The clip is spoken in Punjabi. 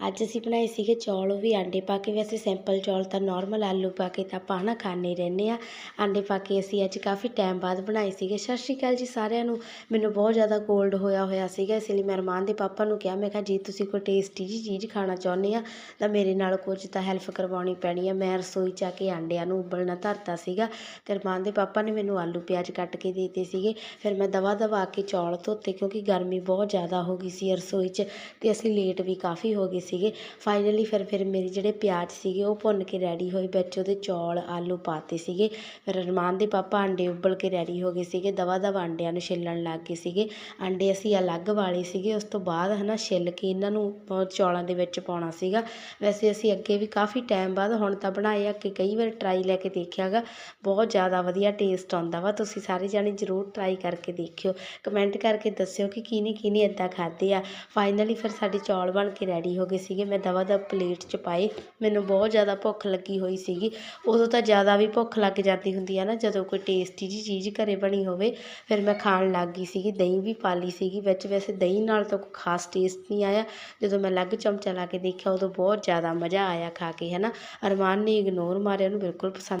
ਅੱਜ ਅਸੀਂ ਬਣਾਏ ਸੀਗੇ ਚੌਲ, ਉਹ ਵੀ ਆਂਡੇ ਪਾ ਕੇ। ਵੈਸੇ ਸਿੰਪਲ ਚੌਲ ਤਾਂ ਨਾਰਮਲ ਆਲੂ ਪਾ ਕੇ ਤਾਂ ਆਪਾਂ ਹੈ ਨਾ ਖਾਂਦੇ ਰਹਿੰਦੇ ਆ ਆਂਡੇ ਪਾ ਕੇ ਅਸੀਂ ਅੱਜ ਕਾਫੀ ਟਾਈਮ ਬਾਅਦ ਬਣਾਏ ਸੀਗੇ। ਸਤਿ ਸ਼੍ਰੀ ਅਕਾਲ ਜੀ ਸਾਰਿਆਂ ਨੂੰ। ਮੈਨੂੰ ਬਹੁਤ ਜ਼ਿਆਦਾ ਕੋਲਡ ਹੋਇਆ ਹੋਇਆ ਸੀਗਾ, ਇਸ ਲਈ ਮੈਂ ਅਰਮਾਨ ਦੇ ਪਾਪਾ ਨੂੰ ਕਿਹਾ, ਮੈਂ ਕਿਹਾ, ਜੇ ਤੁਸੀਂ ਕੋਈ ਟੇਸਟੀ ਜੀ ਚੀਜ਼ ਖਾਣਾ ਚਾਹੁੰਦੇ ਆ, ਤਾਂ ਮੇਰੇ ਨਾਲ ਕੁਝ ਤਾਂ ਹੈਲਪ ਕਰਵਾਉਣੀ ਪੈਣੀ ਆ। ਮੈਂ ਰਸੋਈ 'ਚ ਆ ਕੇ ਆਂਡਿਆਂ ਨੂੰ ਉਬਲਣਾ ਧਰਤਾ ਸੀਗਾ। ਤੇ ਅਰਮਾਨ ਦੇ ਪਾਪਾ ਨੇ ਮੈਨੂੰ ਆਲੂ ਪਿਆਜ਼ ਕੱਟ ਕੇ ਦੇ ਦਿੱਤੇ ਸੀਗੇ। ਫਿਰ ਮੈਂ ਦਵਾ ਦਵਾ ਕੇ ਚੌਲ ਧੋਤੇ, ਕਿਉਂਕਿ ਗਰਮੀ ਬਹੁਤ ਜ਼ਿਆਦਾ ਹੋ ਗਈ ਸੀ ਰਸੋਈ 'ਚ, ਤੇ ਅਸੀਂ ਲੇਟ ਵੀ ਕਾਫੀ ਹੋ ਗਏ ਸੀਗੇ। ਫਾਈਨਲੀ ਫਿਰ ਫਿਰ ਮੇਰੇ ਜਿਹੜੇ ਪਿਆਜ਼ ਸੀਗੇ, ਉਹ ਭੁੰਨ ਕੇ ਰੈਡੀ ਹੋਏ। ਵਿੱਚ ਉਹਦੇ ਚੌਲ, ਆਲੂ ਪਾਤੇ ਸੀਗੇ। ਫਿਰ ਅਰਮਾਨ ਦੇ ਪਾਪਾ ਆਂਡੇ ਉਬਲ ਕੇ ਰੈਡੀ ਹੋ ਗਏ ਸੀਗੇ। ਦਵਾ ਦਵਾ ਆਂਡਿਆਂ ਨੂੰ ਛਿੱਲਣ ਲੱਗ ਗਏ ਸੀਗੇ। ਆਂਡੇ ਅਸੀਂ ਅਲੱਗ ਵਾਲੇ ਸੀਗੇ। ਉਸ ਤੋਂ ਬਾਅਦ ਹਨਾ ਛਿੱਲ ਕੇ ਇਹਨਾਂ ਨੂੰ ਚੌਲਾਂ ਦੇ ਵਿੱਚ ਪਾਉਣਾ ਸੀਗਾ। ਵੈਸੇ ਅਸੀਂ ਅੱਗੇ ਵੀ ਕਾਫੀ ਟਾਈਮ ਬਾਅਦ ਹੁਣ ਤਾਂ ਬਣਾਏ ਆ ਕਿ ਕਈ ਵਾਰ ਟਰਾਈ ਲੈ ਕੇ ਦੇਖਿਆਗਾ ਬਹੁਤ ਜ਼ਿਆਦਾ ਵਧੀਆ ਟੇਸਟ ਆਉਂਦਾ ਵਾ। ਤੁਸੀਂ ਸਾਰੇ ਜਾਣੇ ਜ਼ਰੂਰ ਟਰਾਈ ਕਰਕੇ ਦੇਖਿਓ। ਕਮੈਂਟ ਕਰਕੇ ਦੱਸਿਓ ਕਿ ਕਿਹਨੇ ਕਿਹਨੇ ਇੱਦਾਂ ਖਾਦੇ ਆ। ਫਾਈਨਲੀ ਫਿਰ ਸਾਡੇ ਚੌਲ ਬਣ ਕੇ ਰੈਡੀ ਹੋ ਗਏ ਸੀਗੇ ਮੈਂ ਦਵਾ ਦਾ ਪਲੇਟ 'ਚ ਪਾਏ ਮੈਨੂੰ ਬਹੁਤ ਜ਼ਿਆਦਾ ਭੁੱਖ ਲੱਗੀ ਹੋਈ ਸੀਗੀ। ਉਦੋਂ ਤਾਂ ਜ਼ਿਆਦਾ ਵੀ ਭੁੱਖ ਲੱਗ ਜਾਂਦੀ ਹੁੰਦੀ ਆ ਨਾ, ਜਦੋਂ ਕੋਈ ਟੇਸਟੀ ਜੀ ਚੀਜ਼ ਘਰੇ ਬਣੀ ਹੋਵੇ, ਫਿਰ ਮੈਂ ਖਾਣ ਲੱਗ ਗਈ ਸੀਗੀ। ਦਹੀਂ ਵੀ ਪਾ ਲਈ ਸੀਗੀ। ਵਿੱਚ ਵੈਸੇ ਦਹੀਂ ਨਾਲ ਤਾਂ ਕੋਈ ਖਾਸ ਟੇਸਟ ਨਹੀਂ ਆਇਆ। ਜਦੋਂ ਮੈਂ ਅਲੱਗ ਚਮਚਾ ਲਾ ਕੇ ਦੇਖਿਆ, ਉਦੋਂ ਬਹੁਤ ਜ਼ਿਆਦਾ ਮਜ਼ਾ ਆਇਆ ਖਾ ਕੇ ਹੈ ਨਾ ਅਰਮਾਨ ਨੇ ਇਗਨੋਰ ਮਾਰਿਆ, ਉਹਨੂੰ ਬਿਲਕੁਲ ਪਸੰਦ